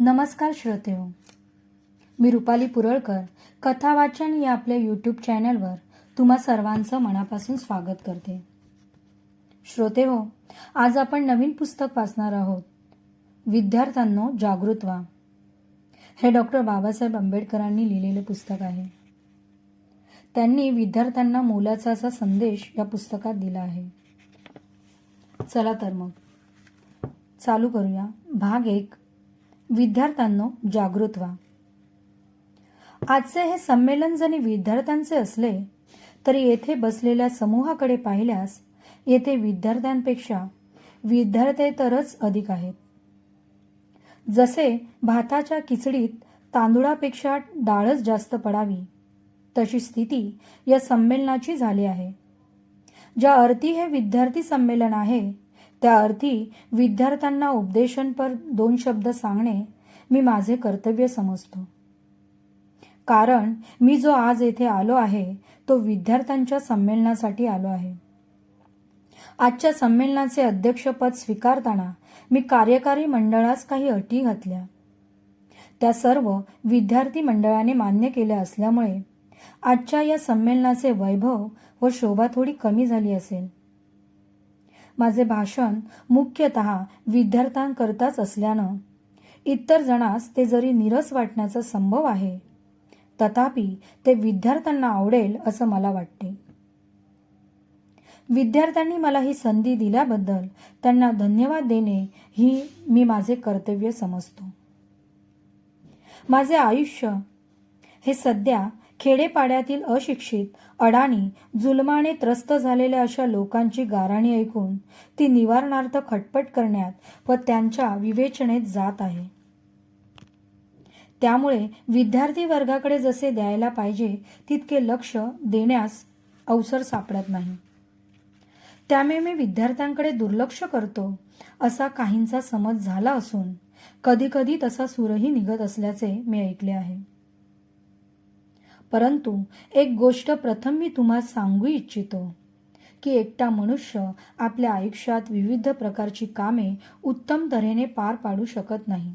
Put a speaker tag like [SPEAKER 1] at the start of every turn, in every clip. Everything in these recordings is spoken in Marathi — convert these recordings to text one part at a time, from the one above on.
[SPEAKER 1] नमस्कार श्रोतेहो मी रुपाली पुरळकर कथा वाचन या आपल्या यूट्यूब चॅनलवर तुम्हा सर्वांचं मनापासून स्वागत करते. श्रोते हो आज आपण नवीन पुस्तक वाचणार आहोत. विद्यार्थ्यांनो जागृत व्हा. हे डॉक्टर बाबासाहेब आंबेडकरांनी लिहिलेलं पुस्तक आहे. त्यांनी विद्यार्थ्यांना मोलाचा असा संदेश या पुस्तकात दिला आहे. चला तर मग. चालू करूया. भाग एक. विद्यार्थ्यांनो जागृत व्हा. आजचे हे संमेलन जरी विद्यार्थ्यांचे असले तरी येथे बसलेल्या समूहाकडे पाहिल्यास येथे विद्यार्थ्यांपेक्षा विद्यार्थ्येतरच अधिक आहेत. जसे भाताच्या खिचडीत तांदूळापेक्षा डाळच जास्त पडावी तशी स्थिती या संमेलनाची झाली आहे. ज्या अर्थी हे विद्यार्थी संमेलन आहे त्या अर्थी विद्यार्थ्यांना उपदेशनपर दोन शब्द सांगणे मी माझे कर्तव्य समजतो. कारण मी जो आज येथे आलो आहे तो विद्यार्थ्यांच्या संमेलनासाठी आलो आहे. आजच्या संमेलनाचे अध्यक्षपद स्वीकारताना मी कार्यकारी मंडळास काही अटी घातल्या. त्या सर्व विद्यार्थी मंडळाने मान्य केल्या असल्यामुळे आजच्या या संमेलनाचे वैभव व शोभा थोडी कमी झाली असेल. माझे भाषण मुख्यतः विद्यार्थ्यांकरताच असल्यानं. इतर जणास ते जरी निरस वाटण्याचा संभव आहे तथापि ते विद्यार्थ्यांना आवडेल असं मला वाटते. विद्यार्थ्यांनी मला ही संधी दिल्याबद्दल त्यांना धन्यवाद देणे ही मी माझे कर्तव्य समजतो. माझे आयुष्य हे सध्या खेडेपाड्यातील अशिक्षित अडाणी जुलमाने त्रस्त झालेल्या अशा लोकांची गाराणी ऐकून ती निवारणार्थ खटपट करण्यात व त्यांच्या विवेचनेत जात आहे. त्यामुळे विद्यार्थी वर्गाकडे जसे द्यायला पाहिजे तितके लक्ष देण्यास अवसर सापडत नाही. त्यामुळे मी विद्यार्थ्यांकडे दुर्लक्ष करतो असा काहींचा समज झाला असून कधीकधी तसा सूरही निघत असल्याचे मी ऐकले आहे. परंतु एक गोष्ट प्रथम मी तुम्हाला सांगू इच्छितो की एकटा मनुष्य आपल्या आयुष्यात विविध प्रकारची कामे उत्तम तऱ्हेने पार पाडू शकत नाही.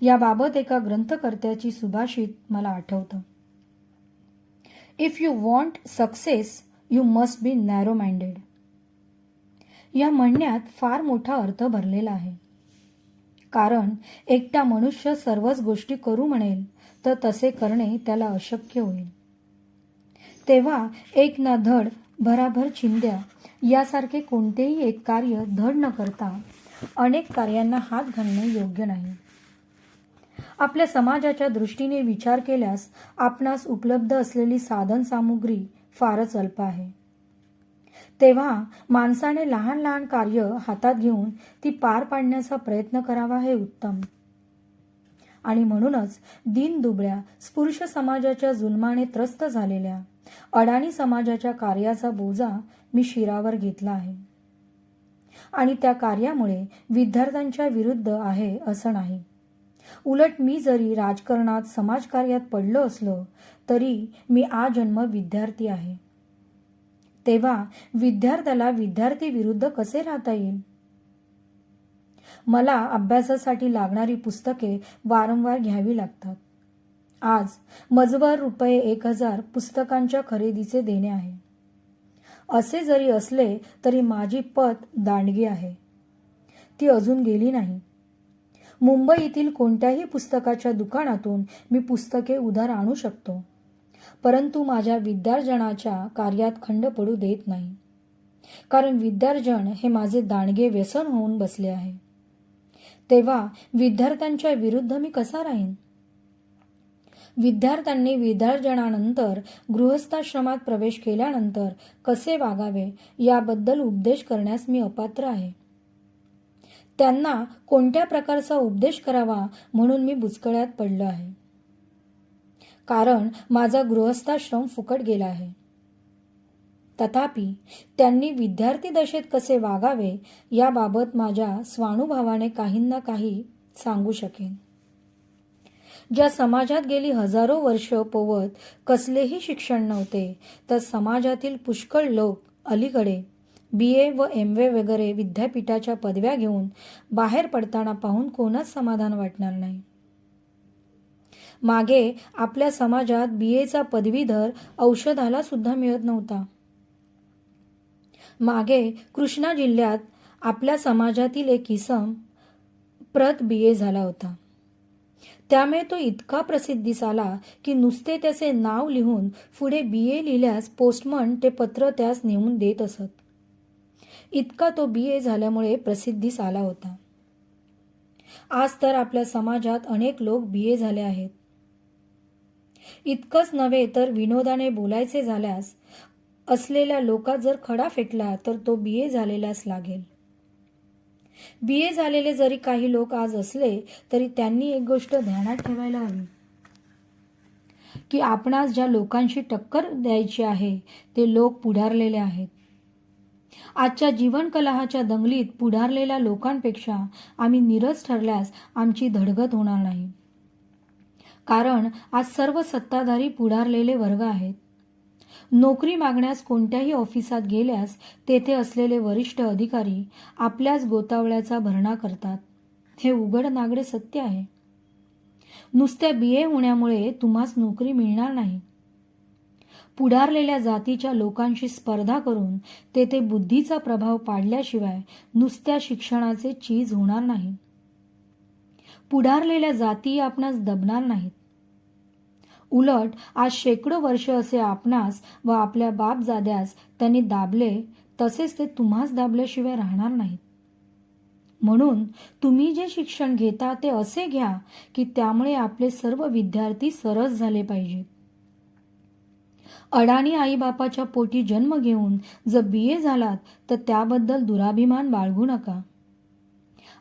[SPEAKER 1] याबाबत एका ग्रंथकर्त्याची सुभाषित मला आठवतं. If you want success you must be narrow minded या म्हणण्यात फार मोठा अर्थ भरलेला आहे. कारण एकटा मनुष्य सर्वच गोष्टी करू म्हणेल तर तसे करणे त्याला अशक्य होईल. तेव्हा एक ना धड भराभर चिंध्या यासारखे कोणतेही एक कार्य धड न करता अनेक कार्यांना हात घालणे योग्य नाही. आपल्या समाजाच्या दृष्टीने विचार केल्यास आपणास उपलब्ध असलेली साधन सामुग्री फारच अल्प आहे. तेव्हा माणसाने लहान लहान कार्य हातात घेऊन ती पार पाडण्याचा प्रयत्न करावा हे उत्तम. आणि म्हणूनच दिन दुबळ्या स्पुरुष समाजाच्या जुलमाने त्रस्त झालेल्या. अडाणी समाजाच्या कार्याचा बोजा मी शिरावर घेतला आहे. आणि त्या कार्यामुळे विद्यार्थ्यांच्या विरुद्ध आहे असं नाही. उलट मी जरी राजकारणात समाजकार्यात पडलो असलो तरी मी आजन्म विद्यार्थी आहे. तेव्हा विद्यार्थ्याला विद्यार्थी विरुद्ध कसे राहता येईल? मला अभ्यासासाठी लागणारी पुस्तके वारंवार घ्यावी लागतात. आज मजवर रुपये एक हजार पुस्तकांच्या खरेदीचे देणे आहे. असे जरी असले तरी माझी पत दांडगी आहे. ती अजून गेली नाही. मुंबईतील कोणत्याही पुस्तकाच्या दुकानातून मी पुस्तके उधार आणू शकतो. परंतु माझ्या विद्यार्जनाच्या कार्यात खंड पडू देत नाही. कारण विद्यार्जन हे माझे दांडगे व्यसन होऊन बसले आहे. तेव्हा विद्यार्थ्यांच्या विरुद्ध मी कसा राहीन? विद्यार्थ्यांनी विद्यार्जनानंतर गृहस्थाश्रमात प्रवेश केल्यानंतर कसे वागावे याबद्दल उपदेश करण्यास मी अपात्र आहे. त्यांना कोणत्या प्रकारचा उपदेश करावा म्हणून मी बुचकळ्यात पडलो आहे. कारण माझा गृहस्थाश्रम फुकट गेला आहे. तथापि त्यांनी विद्यार्थी दशेत कसे वागावे याबाबत माझ्या स्वानुभवाने काहींना काही सांगू शकेन. ज्या समाजात गेली हजारो वर्ष पोवत कसलेही शिक्षण नव्हते तर समाजातील पुष्कळ लोक अलीकडे बी ए व एम ए वगैरे विद्यापीठाच्या पदव्या घेऊन बाहेर पडताना पाहून कोणाच समाधान वाटणार नाही. मागे आपल्या समाजात बी एचा पदवीधर औषधाला सुद्धा मिळत नव्हता. मागे कृष्णा जिल्ह्यात आपल्या समाजातील एक इसम प्रत बी ए झाला होता. त्यामुळे तो इतका प्रसिद्धीस आला की नुसते त्याचे नाव लिहून पुढे बी ए लिहिल्यास पोस्टमन ते पत्र त्यास नेऊन देत असत. इतका तो बी ए झाल्यामुळे प्रसिद्धीस आला होता. आज तर आपल्या समाजात अनेक लोक बी ए झाले आहेत. इतकंच नव्हे तर विनोदाने बोलायचे झाल्यास असलेल्या लोकात जर खडा फेकला तर तो बी ए झालेलाच लागेल. बी ए झालेले जरी काही लोक आज असले तरी त्यांनी एक गोष्ट ध्यानात ठेवायला हवी. की आपणास ज्या लोकांशी टक्कर द्यायची आहे ते लोक पुढारलेले आहेत. आजच्या जीवन कलहाच्या दंगलीत पुढारलेल्या लोकांपेक्षा आम्ही निरस ठरल्यास आमची धडगत होणार नाही. कारण आज सर्व सत्ताधारी पुढारलेले वर्ग आहेत. नोकरी मागण्यास कोणत्याही ऑफिसात गेल्यास तेथे असलेले वरिष्ठ अधिकारी आपल्याच गोतावळ्याचा भरणा करतात. हे उघड नागडे सत्य आहे. नुसत्या बी. ए. होण्यामुळे तुम्हास नोकरी मिळणार नाही. पुढारलेल्या जातीच्या लोकांशी स्पर्धा करून तेथे बुद्धीचा प्रभाव पाडल्याशिवाय नुसत्या शिक्षणाचे चीज होणार नाही. पुढारलेल्या जाती आपणास दबणार नाहीत. उलट आज शेकडो वर्ष असे आपणास व आपल्या बापजाद्यास त्यांनी दाबले तसेच ते तुम्हास दाबल्याशिवाय राहणार नाहीत. म्हणून तुम्ही जे शिक्षण घेता ते असे घ्या की त्यामुळे आपले सर्व विद्यार्थी सरस झाले पाहिजेत. अडाणी आईबापाच्या पोटी जन्म घेऊन जर बी ए झालात तर त्याबद्दल दुराभिमान बाळगू नका.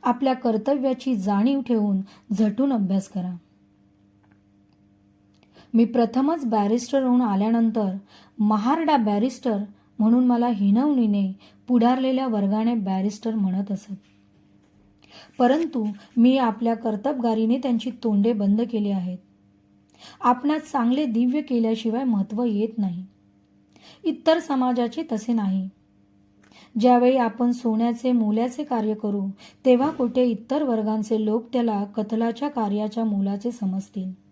[SPEAKER 1] आपल्या कर्तव्याची जाणीव ठेवून झटून अभ्यास करा. मी प्रथमच बॅरिस्टर होऊन आल्यानंतर महारडा बॅरिस्टर म्हणून मला हिनवणीने पुढारलेल्या वर्गाने बॅरिस्टर म्हणत असत. परंतु मी आपल्या कर्तबगारीने त्यांची तोंडे बंद केली आहेत. आपणात चांगले दिव्य केल्याशिवाय महत्त्व येत नाही. इतर समाजाचे तसे नाही. ज्यावेळी आपण सोन्याचे मोल्याचे कार्य करू तेव्हा कुठे इतर वर्गांचे लोक त्याला कथलाच्या कार्याच्या मोलाचे समजतील.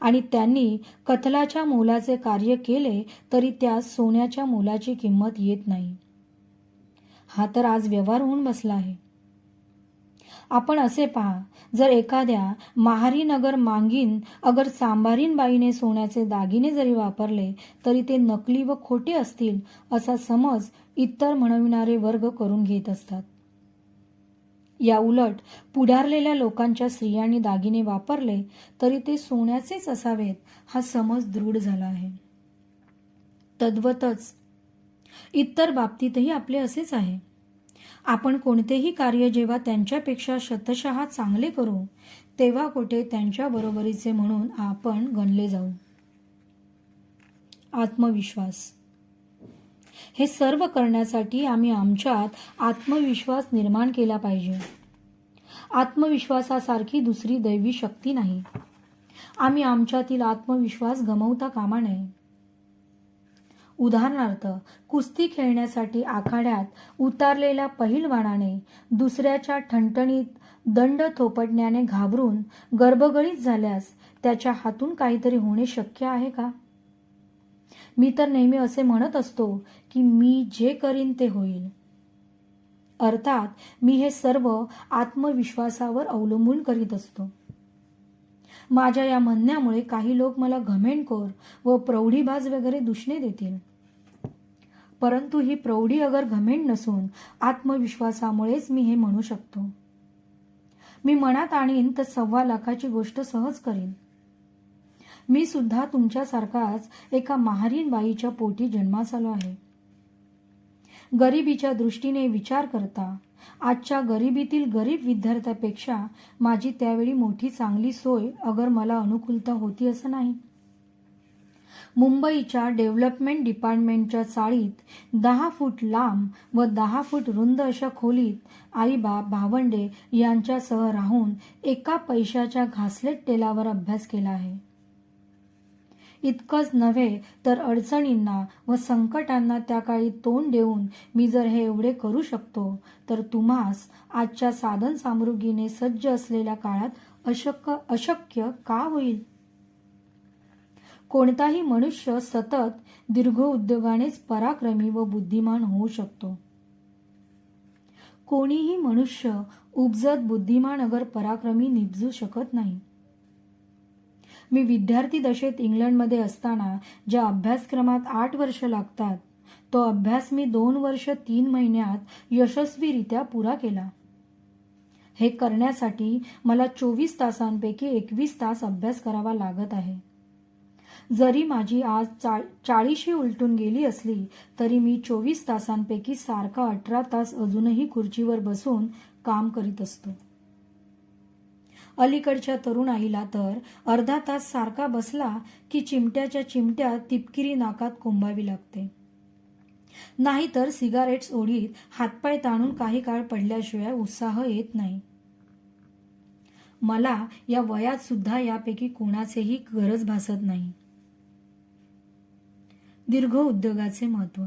[SPEAKER 1] आणि त्यांनी कथलाच्या मोलाचे कार्य केले तरी त्यास सोन्याच्या मोलाची किंमत येत नाही. हा तर आज व्यवहार होऊन बसला आहे. आपण असे पहा जर एखाद्या महारी नगर मांगीन अगर सांबारीन बाईने सोन्याचे दागिने जरी वापरले तरी ते नकली व खोटे असतील असा समज इतर म्हणविणारे वर्ग करून घेत असतात. या उलट पुढारलेल्या लोकांच्या स्त्रियांनी दागिने वापरले तरी ते सोन्याचेच असावेत हा समज दृढ झाला आहे. तद्वतच इतर बाबतीतही आपले असेच आहे. आपण कोणतेही कार्य जेव्हा त्यांच्यापेक्षा शतशः चांगले करू तेव्हा कुठे त्यांच्या बरोबरीचे म्हणून आपण गणले जाऊ. आत्मविश्वास हे सर्व करण्यासाठी आम्ही आमच्यात आत्मविश्वास निर्माण केला पाहिजे. आत्मविश्वासासारखी दुसरी दैवी शक्ती नाही. आम्ही आमच्यातील आत्मविश्वास गमवता कामा नये. उदाहरणार्थ कुस्ती खेळण्यासाठी आखाड्यात उतारलेल्या पहिलवानाने दुसऱ्याच्या ठणठणीत दंड थोपटण्याने घाबरून गर्भगळीत झाल्यास त्याच्या हातून काहीतरी होणे शक्य आहे का? मी तर नेहमी असे म्हणत असतो की मी जे करीन ते होईल. अर्थात मी हे सर्व आत्मविश्वासावर अवलंबून करीत असतो. माझ्या या म्हणण्यामुळे काही लोक मला घमेंडखोर व प्रौढीबाज वगैरे दुष्णे देतील. परंतु ही प्रौढी अगर घमेंड नसून आत्मविश्वासामुळेच मी हे म्हणू शकतो. मी मनात आणीन तर सव्वा लाखाची गोष्ट सहज करीन. मी सुद्धा तुमच्यासारखाच एका महारीन बाईच्या पोटी जन्मास आलो आहे. गरिबीच्या दृष्टीने विचार करता आजच्या गरिबीतील गरीब विद्यार्थ्यापेक्षा माझी त्यावेळी मोठी चांगली सोय अगर मला अनुकूलता होती असं नाही. मुंबईच्या डेव्हलपमेंट डिपार्टमेंटच्या चाळीत दहा फूट लांब व दहा फूट रुंद अशा खोलीत आईबाप भावंडे यांच्यासह राहून एका पैशाच्या घासलेट तेलावर अभ्यास केला आहे. इतकंच नव्हे तर अडचणींना व संकटांना त्या काळी तोंड देऊन मी जर हे एवढे करू शकतो तर तुम्हास आजच्या साधन सामृगीने सज्ज असलेल्या काळात अशक्य अशक्य का होईल? कोणताही मनुष्य सतत दीर्घ उद्योगानेच पराक्रमी व बुद्धिमान होऊ शकतो. कोणीही मनुष्य उपजत बुद्धिमान अगर पराक्रमी निपजू शकत नाही. मी विद्यार्थी दशेत इंग्लंडमध्ये असताना ज्या अभ्यासक्रमात आठ वर्ष लागतात तो अभ्यास मी दोन वर्ष तीन महिन्यात यशस्वीरित्या पुरा केला. हे करण्यासाठी मला चोवीस तासांपैकी एकवीस तास अभ्यास करावा लागत आहे. जरी माझी आज चा चाळीशी उलटून गेली असली तरी मी चोवीस तासांपैकी सारखा अठरा तास अजूनही खुर्चीवर बसून काम करीत असतो. अलीकडच्या तरुणाईला तर अर्धा तास सारखा बसला की चिमट्याच्या चिमट्या तिपकिरी नाकात कोंबावी लागते. नाहीतर सिगारेट्स ओढीत हातपाय ताणून काही काळ पडल्याशिवाय उत्साह येत नाही. मला या वयात सुद्धा यापैकी कोणाचेही गरज भासत नाही. दीर्घ उद्योगाचे महत्त्व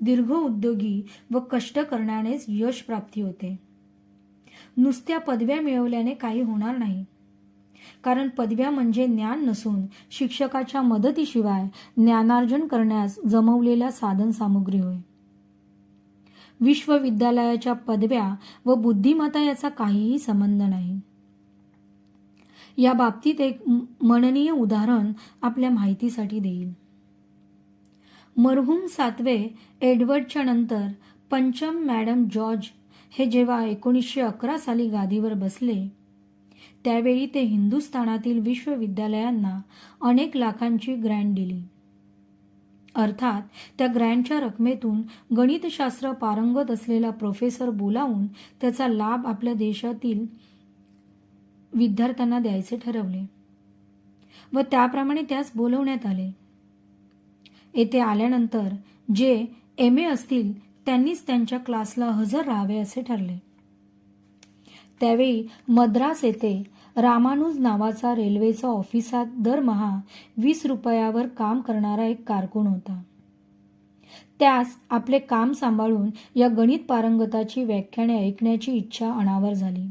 [SPEAKER 1] दीर्घ उद्योगी व कष्ट करण्यानेच यश प्राप्ती होते. नुसत्या पदव्या मिळवल्याने काही होणार नाही. कारण पदव्या म्हणजे ज्ञान नसून शिक्षकाच्या मदतीशिवाय ज्ञानार्जन करण्यास जमवलेल्या साधन सामुग्री होय. विश्वविद्यालयाच्या पदव्या व बुद्धिमत्ता याचा काहीही संबंध नाही. या बाबतीत एक मननीय उदाहरण आपल्या माहितीसाठी देईल. मरहूम सातवे एडवर्डच्या नंतर पंचम मॅडम जॉर्ज हे जेव्हा एकोणीसशे अकरा साली गादीवर बसले त्यावेळी ते हिंदुस्थानातील विश्वविद्यालयांना अनेक लाखांची ग्रँट दिली. अर्थात त्या ग्रँटच्या रकमेतून गणितशास्त्र पारंगत असलेला प्रोफेसर बोलावून त्याचा लाभ आपल्या देशातील विद्यार्थ्यांना द्यायचे ठरवले व त्याप्रमाणे त्यास बोलवण्यात आले. येथे आल्यानंतर जे एम ए असतील त्यांनीच त्यांच्या क्लासला हजर राहावे असे ठरले. त्यावेळी मद्रास येथे रामानुज नावाचा रेल्वेचा ऑफिसात दरमहा वीस रुपयावर काम करणारा एक कारकून होता. त्यास आपले काम सांभाळून या गणित पारंगताची व्याख्याने ऐकण्याची इच्छा अनावर झाली.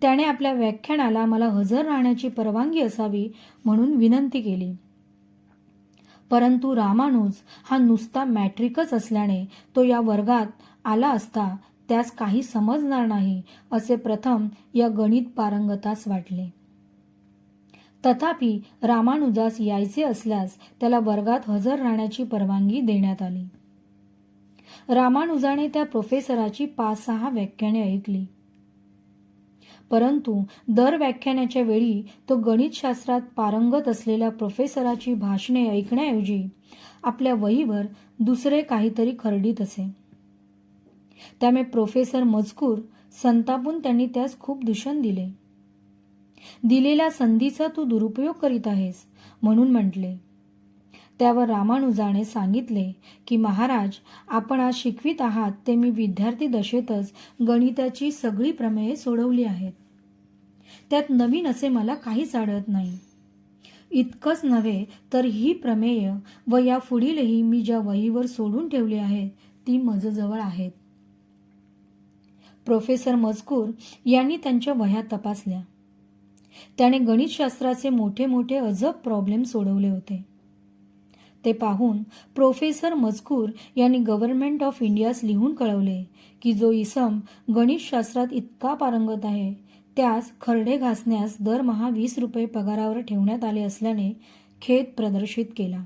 [SPEAKER 1] त्याने आपल्या व्याख्यानाला मला हजर राहण्याची परवानगी असावी म्हणून विनंती केली. परंतु रामानुज हा नुसता मॅट्रिकच असल्याने तो या वर्गात आला असता त्यास काही समजणार नाही असे प्रथम या गणित पारंगतास वाटले. तथापि रामानुजास यायचे असल्यास त्याला वर्गात हजर राहण्याची परवानगी देण्यात आली. रामानुजाने त्या प्रोफेसराची पाच सहा व्याख्याने ऐकली. परंतु दर व्याख्यानाच्या वेळी तो गणितशास्त्रात पारंगत असलेल्या प्रोफेसराची भाषणे ऐकण्याऐवजी आपल्या वहीवर दुसरे काहीतरी खरडीत असे. त्यामुळे प्रोफेसर मजकूर संतापून त्यांनी त्यास खूप दूषण दिले. दिलेल्या संधीचा तू दुरुपयोग करीत आहेस म्हणून म्हटले. त्यावर रामानुजाने सांगितले की महाराज आपण आज शिकवित आहात ते मी विद्यार्थी दशेतच गणिताची सगळी प्रमेये सोडवली आहेत. त्यात नवीन असे मला काहीच आढळत नाही. इतकंच नव्हे तर ही प्रमेय व या पुढीलही मी ज्या वहीवर सोडून ठेवली आहेत ती मजजवळ आहेत. प्रोफेसर मजकूर यांनी त्यांच्या वह्या तपासल्या. त्याने गणितशास्त्राचे मोठे मोठे अजब प्रॉब्लेम सोडवले होते. ते पाहून प्रोफेसर मजकूर यांनी गव्हर्नमेंट ऑफ इंडियास लिहून कळवले की जो इसम गणितशास्त्रात इतका पारंगत आहे त्यास खरडे घासण्यास दरमहा वीस रुपये पगारावर ठेवण्यात आले असल्याने खेद प्रदर्शित केला.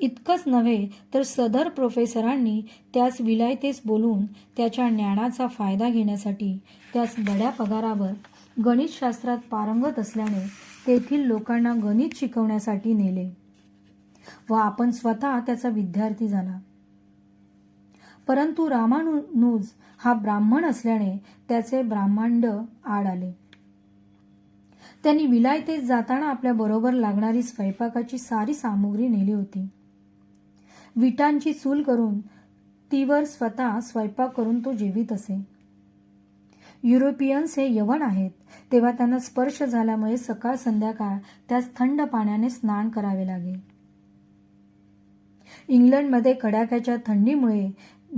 [SPEAKER 1] इतकंच नव्हे तर सदर प्रोफेसरांनी त्यास विलायतेस बोलून त्याच्या ज्ञानाचा फायदा घेण्यासाठी त्यास बड्या पगारावर गणितशास्त्रात पारंगत असल्याने तेथील लोकांना गणित शिकवण्यासाठी नेले. व आपण स्वतः त्याचा विद्यार्थी झाला. परंतु रामानुज हा ब्राह्मण असल्याने त्याचे ब्राह्मांड आड आले. त्यांनी विलायतेत जाताना आपल्या बरोबर लागणारी स्वयंपाकाची सारी सामुग्री नेली होती. विटांची चूल करून तीवर स्वतः स्वयंपाक करून तो जीवित असे. युरोपियन्स हे यवन आहेत तेव्हा त्यांना स्पर्श झाल्यामुळे सकाळ संध्याकाळ त्यास थंड पाण्याने स्नान करावे लागेल इंग्लंडमध्ये कडाक्याच्या थंडीमुळे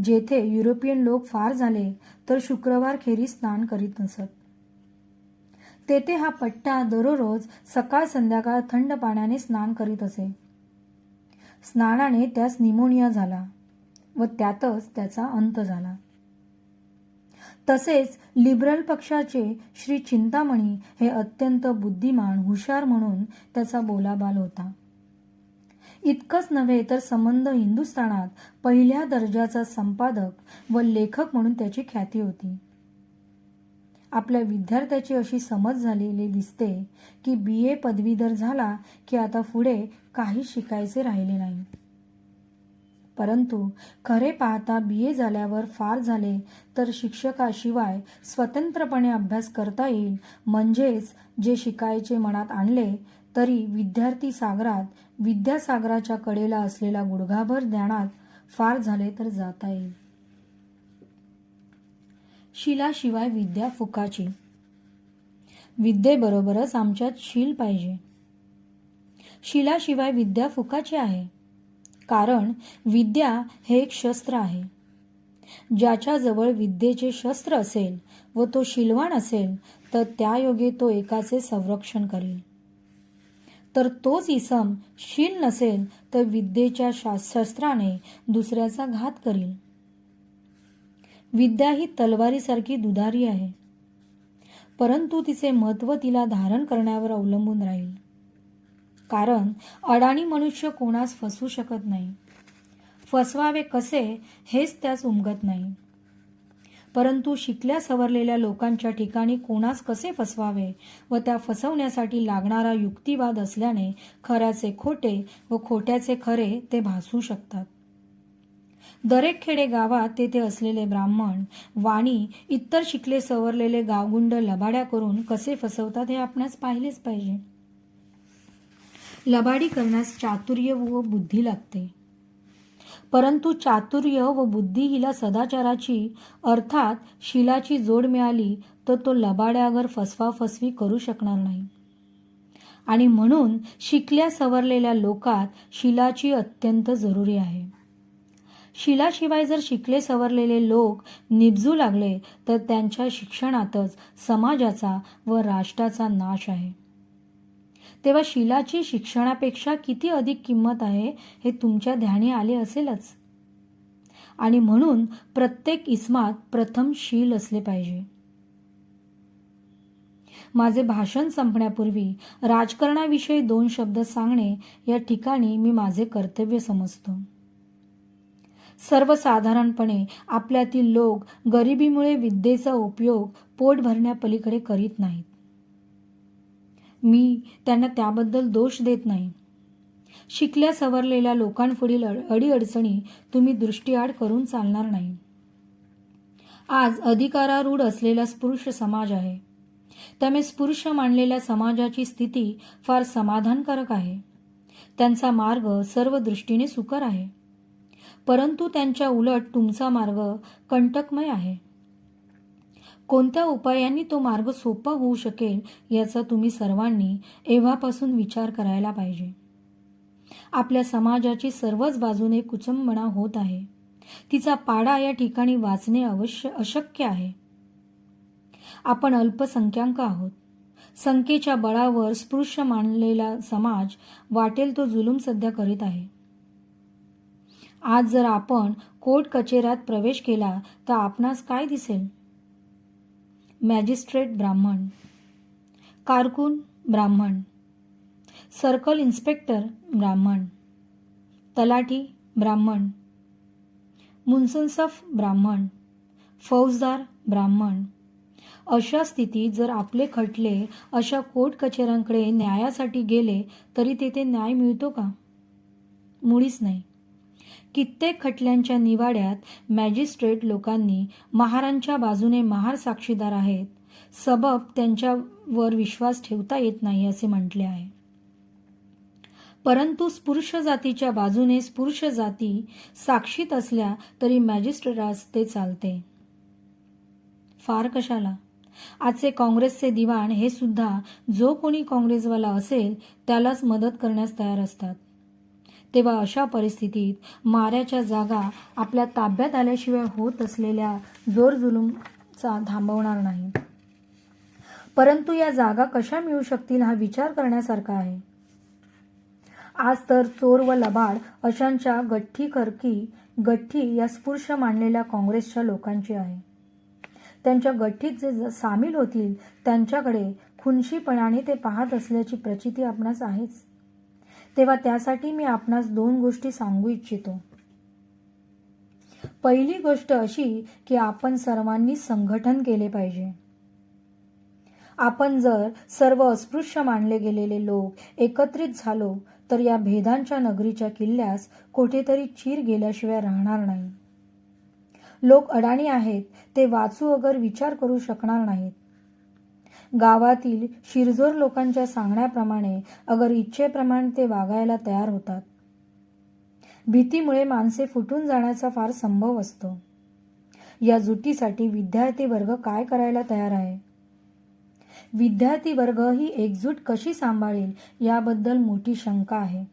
[SPEAKER 1] जेथे युरोपियन लोक फार झाले तर शुक्रवार खेरी स्नान करीत नसत. तेथे हा पट्टा दररोज सकाळ संध्याकाळ थंड पाण्याने स्नान करीत असे. स्नानाने त्यास निमोनिया झाला व त्यातच त्याचा अंत झाला. तसेच लिबरल पक्षाचे श्री चिंतामणी हे अत्यंत बुद्धिमान हुशार म्हणून त्याचा बोलाबाल होता. इतकंच नव्हे तर संबंध हिंदुस्थानात पहिल्या दर्जाचा संपादक व लेखक म्हणून त्याची ख्याती होती. आपल्या विद्यार्थ्याची अशी समज झालेली दिसते की बी ए पदवीधर झाला की आता पुढे काही शिकायचे राहिले नाही. परंतु खरे पाहता बी ए झाल्यावर फार झाले तर शिक्षकाशिवाय स्वतंत्रपणे अभ्यास करता येईल म्हणजेच जे शिकायचे मनात आणले तरी विद्यार्थी सागरात विद्यासागराच्या कडेला असलेला गुडघाभर ज्ञानात फार झाले तर जाता येईल. शिलाशिवाय विद्या फुकाची. विद्येबरोबरच आमच्यात शील पाहिजे. शिलाशिवाय विद्या फुकाची आहे. कारण विद्या हे एक शस्त्र आहे. ज्याच्याजवळ विद्येचे शस्त्र असेल व तो शिलवाण असेल तर त्यायोगे तो एकाचे संरक्षण करेल. तर तोच इसम शील नसेल तर विद्येच्या शस्त्राने दुसऱ्याचा घात करील विद्या ही तलवारीसारखी दुधारी आहे. परंतु तिचे महत्त्व तिला धारण करण्यावर अवलंबून राहील. कारण अडाणी मनुष्य कोणास फसवू शकत नाही. फसवावे कसे हेच त्यास उमगत नाही. परंतु शिकल्या सवरलेल्या लोकांच्या ठिकाणी कोणास कसे फसवावे व त्या फसवण्यासाठी लागणारा युक्तिवाद असल्याने खऱ्याचे खोटे व खोट्याचे खरे ते भासू शकतात. दरेक खेडे गावात तेथे असलेले ब्राह्मण वाणी इतर शिकले सवरलेले गावगुंड लबाड्या करून कसे फसवतात हे आपणास पाहिलेच पाहिजे. लबाडी करण्यास चातुर्य व बुद्धी लागते. परंतु चातुर्य व बुद्धी हिला सदाचाराची अर्थात शिलाची जोड मिळाली तर तो लबाड्यावर फसवाफसवी करू शकणार नाही. आणि म्हणून शिकल्या सवरलेल्या लोकात शिलाची अत्यंत जरुरी आहे. शिलाशिवाय जर शिकले सवरलेले लोक निबजू लागले तर त्यांच्या शिक्षणातच समाजाचा व राष्ट्राचा नाश आहे. तेव्हा शिलाची शिक्षणापेक्षा किती अधिक किंमत आहे हे तुमच्या ध्यानी आले असेलच. आणि म्हणून प्रत्येक इस्मात प्रथम शील असले पाहिजे. माझे भाषण संपण्यापूर्वी राजकारणाविषयी दोन शब्द सांगणे या ठिकाणी मी माझे कर्तव्य समजतो. सर्वसाधारणपणे आपल्यातील लोक गरिबीमुळे विद्येचा उपयोग पोट भरण्यापलीकडे करीत नाहीत. मी त्यांना त्याबद्दल दोष देत नाही. शिकल्या सवरलेल्या लोकांपुढील अडीअडचणी तुम्ही दृष्टीआड करून चालणार नाही. आज अधिकारारूढ असलेला स्पृश समाज आहे. त्यामुळे स्पृश मानलेल्या समाजाची स्थिती फार समाधानकारक आहे. त्यांचा मार्ग सर्व दृष्टीने सुकर आहे. परंतु त्यांच्या उलट तुमचा मार्ग कंटकमय आहे. कोणत्या उपायांनी तो मार्ग सोपा होऊ शकेल याचा तुम्ही सर्वांनी एव्हापासून विचार करायला पाहिजे. आपल्या समाजाची सर्वच बाजूने कुचंबणा होत आहे. तिचा पाडा या ठिकाणी वाचणे अवश्य अशक्य आहे. आपण अल्पसंख्याक आहोत. संख्येच्या बळावर स्पृश्य मानलेला समाज वाटेल तो जुलूम सध्या करीत आहे. आज जर आपण कोर्ट कचेऱ्यात प्रवेश केला तर आपणास काय दिसेल? मॅजिस्ट्रेट ब्राह्मण कारकून ब्राह्मण सर्कल इन्स्पेक्टर ब्राह्मण तलाठी ब्राह्मण मुन्सनसफ ब्राह्मण फौजदार ब्राह्मण. अशा स्थितीत जर आपले खटले अशा कोर्ट कचेऱ्यांकडे न्यायासाठी गेले तरी तेथे न्याय मिळतो का? मुळीच नाही. कित्येक खटल्यांच्या निवाड्यात मॅजिस्ट्रेट लोकांनी महारांच्या बाजूने महार साक्षीदार आहेत. सबब त्यांच्यावर विश्वास ठेवता येत नाही असे म्हटले आहे. परंतु स्पुरुष जातीच्या बाजूने स्पुरुष जाती साक्षीत असल्या तरी मॅजिस्ट्रेटास ते चालते. फार कशाला? आजचे काँग्रेसचे दिवाण हे सुद्धा जो कोणी काँग्रेसवाला असेल त्यालाच मदत करण्यास तयार असतात. तेव्हा अशा परिस्थितीत माऱ्याच्या जागा आपल्या ताब्यात आल्याशिवाय होत असलेल्या जोरजुलूमचा थांबवणार नाही. परंतु या जागा कशा मिळू शकतील हा विचार करण्यासारखा आहे. आज तर चोर व लबाड अशांच्या गठ्ठी करकी गठ्ठी या स्पुर्श मांडलेल्या काँग्रेसच्या लोकांची आहे. त्यांच्या गठ्ठीत जे सामील होतील त्यांच्याकडे खुनशीपणाने ते पाहत असल्याची प्रचिती आपणास आहेच. तेव्हा त्यासाठी मी आपणास दोन गोष्टी सांगू इच्छितो. पहिली गोष्ट अशी की आपण सर्वांनी संघटन केले पाहिजे. आपण जर सर्व अस्पृश्य मानले गेलेले लोक एकत्रित झालो तर या भेदांच्या नगरीच्या किल्ल्यास कुठेतरी चीर गेल्याशिवाय राहणार नाही. लोक अडाणी आहेत ते वाचू अगर विचार करू शकणार नाहीत. गावातील शिरजोर लोकांच्या सांगण्याप्रमाणे अगर इच्छेप्रमाणे ते वागायला तयार होतात. भीतीमुळे माणसे फुटून जाण्याचा फार संभव असतो. या जुटीसाठी विद्यार्थी वर्ग काय करायला तयार आहे? विद्यार्थी वर्ग ही एकजूट कशी सांभाळेल याबद्दल मोठी शंका आहे.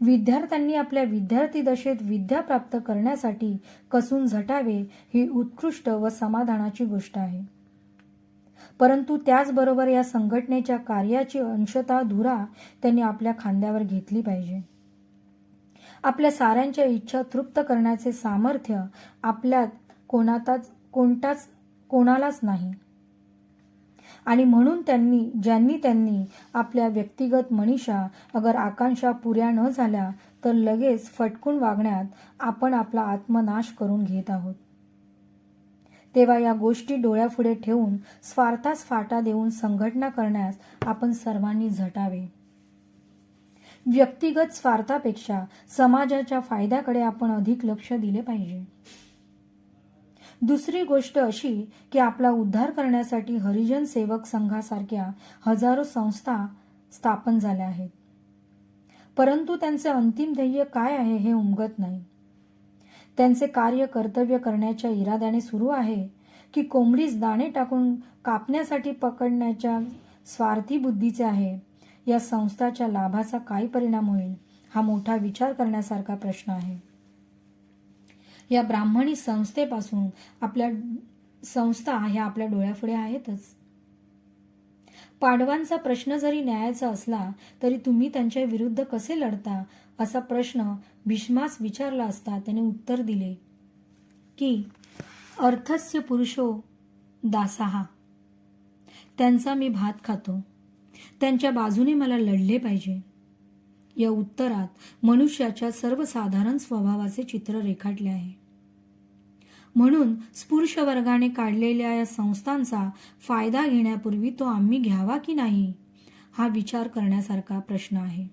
[SPEAKER 1] विद्यार्थ्यांनी आपल्या विद्यार्थी दशेत विद्या प्राप्त करण्यासाठी कसून झटावे ही उत्कृष्ट व समाधानाची गोष्ट आहे. परंतु त्याचबरोबर या संघटनेच्या कार्याची अंशतः धुरा त्यांनी आपल्या खांद्यावर घेतली पाहिजे. आपल्या साऱ्यांच्या इच्छा तृप्त करण्याचे सामर्थ्य आपल्यात कोणाताच कोणताच कोणालाच नाही. आणि म्हणून त्यांनी ज्यांनी त्यांनी आपल्या व्यक्तिगत मनीषा अगर आकांक्षा पुऱ्या न झाल्या तर लगेच फटकून वागण्यात आपण आपला आत्मनाश करून घेत आहोत. तेव्हा या गोष्टी डोळ्यापुढे ठेवून स्वार्थास फाटा देऊन संघटना करण्यास आपण सर्वांनी झटावे. व्यक्तिगत स्वार्थापेक्षा समाजाच्या फायद्याकडे आपण अधिक लक्ष दिले पाहिजे. दुसरी गोष्ट अशी की आपला उद्धार करण्यासाठी हरिजन सेवक संघासारख्या हजारो संस्था स्थापन झाल्या आहेत. परंतु त्यांचे अंतिम ध्येय काय आहे हे उमगत नाही. त्यांचे कार्य कर्तव्य करण्याच्या इराद्याने सुरू आहे की कोंबडीस दाणे टाकून कापण्यासाठी पकडण्याच्या स्वार्थी बुद्धीचे आहे. या संस्थाच्या लाभाचा काय परिणाम होईल? हा मोठा विचार करण्यासारखा प्रश्न आहे. या ब्राह्मणी संस्थेपासून आपल्या संस्था ह्या आपल्या डोळ्यापुढे आहेतच. पाडवांचा प्रश्न जरी न्यायाचा असला तरी तुम्ही त्यांच्या विरुद्ध कसे लढता? असा प्रश्न भीष्मास विचारला असता त्याने उत्तर दिले की अर्थस्य पुरुषो दासाहा. त्यांचा मी भात खातो. त्यांच्या बाजूने मला लढले पाहिजे. या उत्तरात मनुष्याच्या सर्वसाधारण स्वभावाचे चित्र रेखाटले आहे. म्हणून स्पुर्श वर्गाने काढलेल्या या संस्थांचा फायदा घेण्यापूर्वी तो आम्ही घ्यावा की नाही हा विचार करण्यासारखा प्रश्न आहे.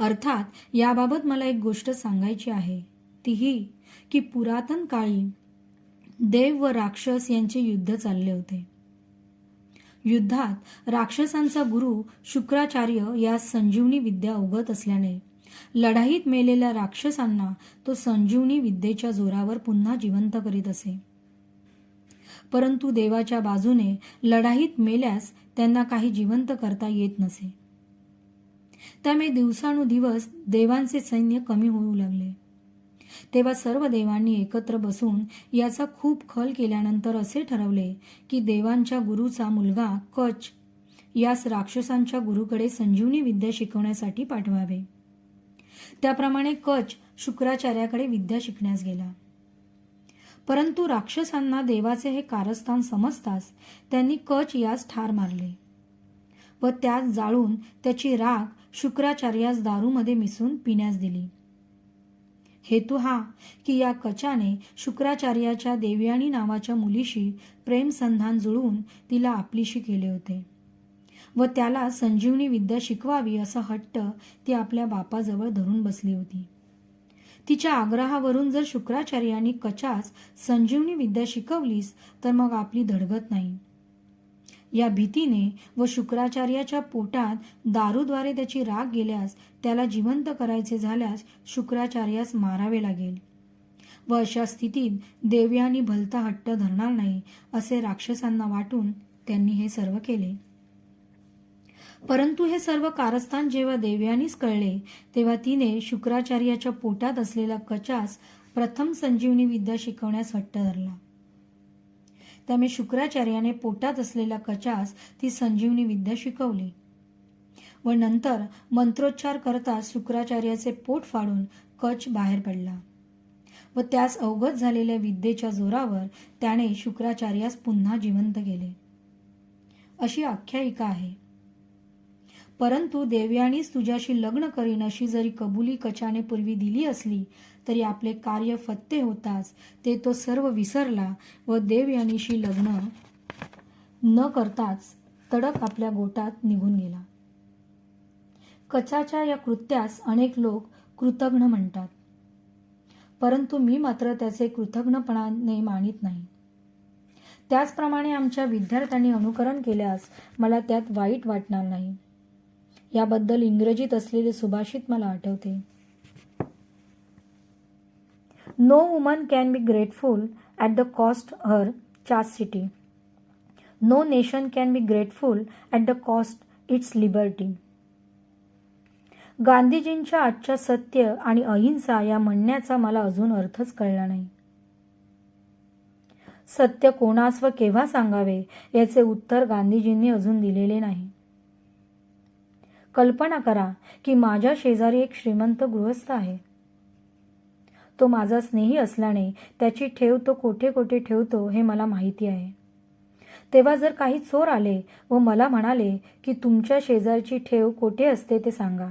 [SPEAKER 1] अर्थात याबाबत मला एक गोष्ट सांगायची आहे. तीही की पुरातन काळी देव व राक्षस यांचे युद्ध चालले होते. युद्धात राक्षसांचा गुरु शुक्राचार्य या संजीवनी विद्या उगत असल्याने लढाईत मेलेल्या राक्षसांना तो संजीवनी विद्येच्या जोरावर पुन्हा जिवंत करीत असे. परंतु देवाच्या बाजूने लढाईत मेल्यास त्यांना काही जिवंत करता येत नसे. त्यामुळे दिवसानुदिवस देवांचे सैन्य कमी होऊ लागले. तेव्हा सर्व देवांनी एकत्र बसून याचा खूप खल केल्यानंतर असे ठरवले की देवांच्या गुरुचा मुलगा कच यास राक्षसांच्या गुरुकडे संजीवनी विद्या शिकवण्यासाठी पाठवावे. त्याप्रमाणे कच शुक्राचार्याकडे विद्या शिकण्यास गेला. परंतु राक्षसांना देवाचे हे कारस्थान समजताच त्यांनी कच यास ठार मारले व त्यात जाळून त्याची राख शुक्राचार्यास दारूमध्ये मिसळून पिण्यास दिली. हेतू हा की या कचाने शुक्राचार्याच्या देवयानी नावाच्या मुलीशी प्रेमसंधान जुळवून तिला आपलीशी केले होते व त्याला संजीवनी विद्या शिकवावी असा हट्ट ती आपल्या बापाजवळ धरून बसली होती. तिच्या आग्रहावरून जर शुक्राचार्यांनी कचास संजीवनी विद्या शिकवलीस तर मग आपली धडगत नाही. या भीतीने व शुक्राचार्याच्या पोटात दारूद्वारे त्याची राग गेल्यास त्याला जिवंत करायचे झाल्यास शुक्राचार्यास मारावे लागेल. व अशा स्थितीत देवयानी भलता हट्ट धरणार नाही असे राक्षसांना वाटून त्यांनी हे सर्व केले. परंतु हे सर्व कारस्थान जेव्हा देवयानीच कळले तेव्हा तिने शुक्राचार्याच्या पोटात असलेला कचास प्रथम संजीवनी विद्या शिकवण्यास हट्ट धरला. त्यामुळे शुक्राचार्याने पोटात असलेला कचास ती संजीवनी विद्या शिकवली. व नंतर मंत्रोच्चार करता शुक्राचार्याचे पोट फाडून कच बाहेर पडला. व त्यास अवगत झालेल्या विद्येच्या जोरावर त्याने शुक्राचार्यास पुन्हा जिवंत केले. अशी आख्यायिका आहे. परंतु देवयानीच तुझ्याशी लग्न करीन अशी जरी कबुली कचाने पूर्वी दिली असली तरी आपले कार्य फत्ते होताच ते तो सर्व विसरला व देव यानीशी लग्न न करताच तडक आपल्या गोटात निघून गेला. कचाच्या या कृत्यास अनेक लोक कृतघ्न म्हणतात. परंतु मी मात्र त्याचे कृतज्ञपणाने मानित नाही. त्याचप्रमाणे आमच्या विद्यार्थ्यांनी अनुकरण केल्यास मला त्यात वाईट वाटणार नाही. याबद्दल इंग्रजीत असलेले सुभाषित मला आठवते. No woman can be grateful at the cost her chastity no nation can be grateful at the cost its liberty गांधीजींच्या आजच्या सत्य आणि अहिंसा या म्हणण्याचा मला अजून अर्थच कळला नाही. सत्य कोणास व केव्हा सांगावे याचे उत्तर गांधीजींनी अजून दिलेले नाही. कल्पना करा की माझ्या शेजारी एक श्रीमंत गृहस्थ आहे. तो माझा स्नेही असल्याने त्याची ठेव तो कोठे कोठे ठेवतो हे मला माहिती आहे. तेव्हा जर काही चोर आले व मला म्हणाले की तुमच्या शेजारची ठेव कोठे असते ते सांगा.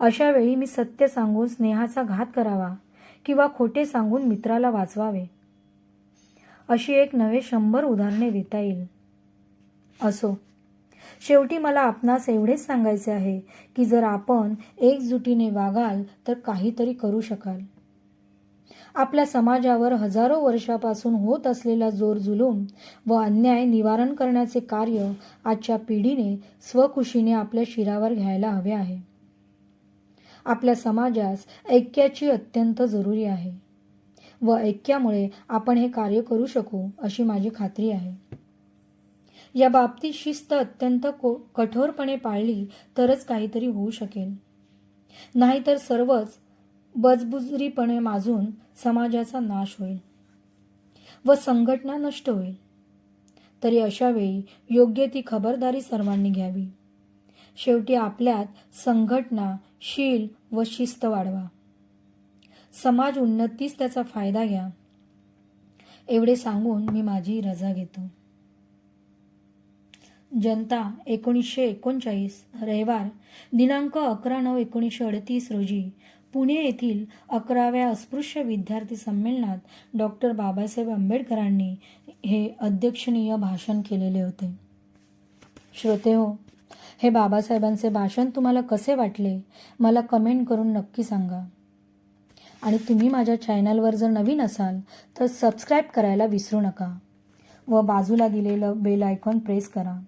[SPEAKER 1] अशा वेळी मी सत्य सांगून स्नेहाचा घात करावा किंवा खोटे सांगून मित्राला वाचवावे. अशी एक नवे शंभर उदाहरणे देता येईल. असो. शेवटी मला आपणास एवढेच सांगायचे आहे की जर आपण एकजुटीने वागाल तर काहीतरी करू शकाल. आपल्या समाजावर हजारो वर्षापासून होत असलेला जोर जुलूम व अन्याय निवारण करण्याचे कार्य आजच्या पिढीने स्वखुशीने आपल्या शिरावर घ्यायला हवे आहे. आपल्या समाजास ऐक्याची अत्यंत जरुरी आहे व ऐक्यामुळे आपण हे कार्य करू शकू अशी माझी खात्री आहे. या बाबतीत शिस्त अत्यंत को कठोरपणे पाळली तरच काहीतरी होऊ शकेल. नाहीतर सर्वच बजबुजरीपणे माजून समाजाचा नाश होईल व संघटना नष्ट होईल. तरी अशा वेळी योग्य ती खबरदारी सर्वांनी घ्यावी. शेवटी आपल्यात संघटना शील व शिस्त वाढवा. समाज उन्नतीस त्याचा फायदा घ्या. एवढे सांगून मी माझी रजा घेतो. जनता एकोणीसशे एकोणचाळीस रविवार दिनांक अकरा नऊ एकोणीसशे अडतीस रोजी पुणे येथील अकराव्या अस्पृश्य विद्यार्थी संमेलनात डॉक्टर बाबासाहेब आंबेडकरांनी हे अध्यक्षणीय भाषण केलेले होते. श्रोते हो हे बाबासाहेबांचे भाषण तुम्हाला कसे वाटले? मला कमेंट करून नक्की सांगा. आणि तुम्ही माझ्या चॅनलवर जर नवीन असाल तर सबस्क्राईब करायला विसरू नका व बाजूला दिलेलं बेल आयकॉन प्रेस करा.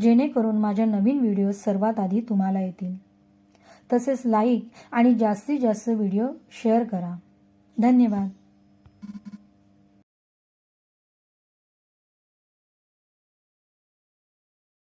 [SPEAKER 1] जेणेकरून माझ्या नवीन व्हिडिओ सर्वात आधी तुम्हाला येतील. तसेच लाईक आणि जास्तीत जास्त व्हिडिओ शेअर करा. धन्यवाद.